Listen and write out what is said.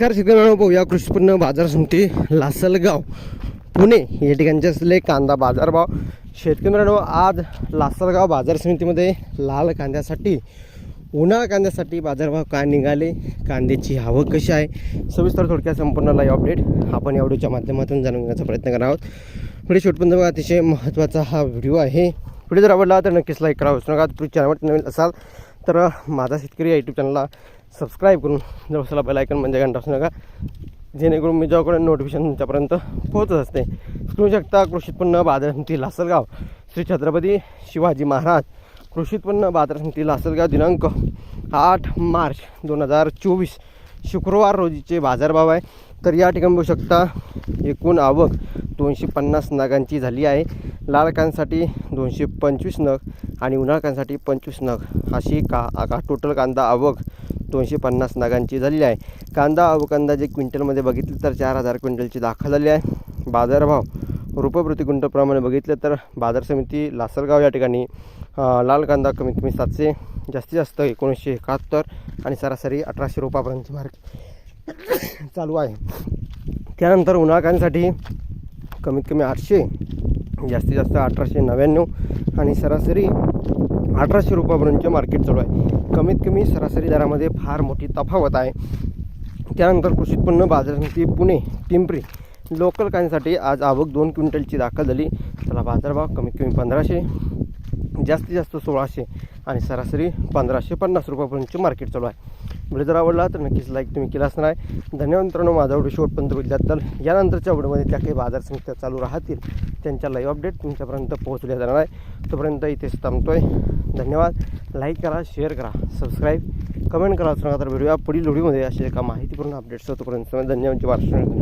नमस्कार शेतकऱ्यांनो पाहूया कृषी उत्पन्न बाजार समिती लासलगाव पुणे. या ठिकाणचे असलेले कांदा बाजारभाव. शेतकऱ्यांनो आज लासलगाव बाजार समितीमध्ये लाल कांद्यासाठी उन्हाळ कांद्यासाठी बाजारभाव काय निघाले? कांद्याची आवक कशी आहे? सविस्तर थोडक्यात संपूर्ण लाईव्ह अपडेट आपण या व्हिडिओच्या माध्यमातून जाणून घेण्याचा प्रयत्न करणार आहोत. पुढे शेवटपर्यंत बघा अतिशय महत्त्वाचा हा व्हिडिओ आहे. व्हिडिओ जर आवडला तर नक्कीच लाईक करा. विसरू नका. तुम्ही चॅनलवर नवीन असाल तर माझा शेतकरी या यूट्यूब चॅनलला सबस्क्राईब करून जवळसला बेलायकन म्हणजे घंटा असू नका. जेणेकरून मी जेव्हाकडे नोटिफिकेशन तुमच्यापर्यंत पोहोचत असते. स्क्रू शकता कृषी उत्पन्न बाजार समिती लासलगाव. श्री छत्रपती शिवाजी महाराज कृषी उत्पन्न बाजार समिती लासलगाव दिनांक आठ मार्च दोन हजार चोवीस. शुक्रवार रोजीचे बाजारभाव आहे. तर या ठिकाणी बघू शकता एकूण आवक दोनशे पन्नास नगांची झाली आहे. लाल कांद्यासाठी दोनशे पंचवीस नग आणि उन्हाळ कांद्यासाठी पंचवीस नग. अशी का आका टोटल कांदा आवक दोनशे पन्नास नगांची झालेली आहे. कांदा आवक अंदाजे क्विंटलमध्ये बघितलं तर चार हजार क्विंटलची दाखल झाली आहे. बाजारभाव रुपये प्रति क्विंटलप्रमाणे बघितलं तर बाजार समिती लासलगाव या ठिकाणी लाल कांदा कमीत कमी सातशे जास्तीत जास्त एकोणीसशे एकाहत्तर आणि सरासरी अठराशे रुपयापर्यंतची मार्क चालू आहे. त्यानंतर उन्हाळ कांद्यासाठी कमीत कमी आठशे जास्तीत जास्त अठराशे नव्याण्णव आणि सरासरी अठराशे रुपयापर्यंतचे मार्केट चालू आहे. कमीत कमी सरासरी दरामध्ये फार मोठी तफावत आहे. त्यानंतर कृषी उत्पन्न बाजार समिती पुणे पिंपरी लोकल कांद्यासाठी आज आवक दोन क्विंटलची दाखल झाली. त्याला बाजारभाव कमीत कमी पंधराशे जास्तीत जास्त सोळाशे आणि सरासरी पंधराशे पन्नास रुपयापर्यंतचे मार्केट चालू आहे. व्हिडिओ जर आवडला तर नक्कीच लाईक तुम्ही केला असणार आहे. धन्यवाद मित्रांनो माझा व्हिडिओ शेवटपर्यंत बघितल्याबद्दल यानंतरच्या व्हिडिओमध्ये त्या काही बाजार समित्या चालू राहतील. त्यांच्या लाईव्ह अपडेट तुमच्यापर्यंत पोहोचल्या जाणार आहे. तोपर्यंत इथेच थांबतो आहे धन्यवाद. लाईक करा शेअर करा सबस्क्राईब कमेंट करा असं तर व्हिडिओ पुढील व्हिडिओमध्ये असे एका माहितीपूर्ण अपडेट्स तोपर्यंत धन्यवाद. वार्षिक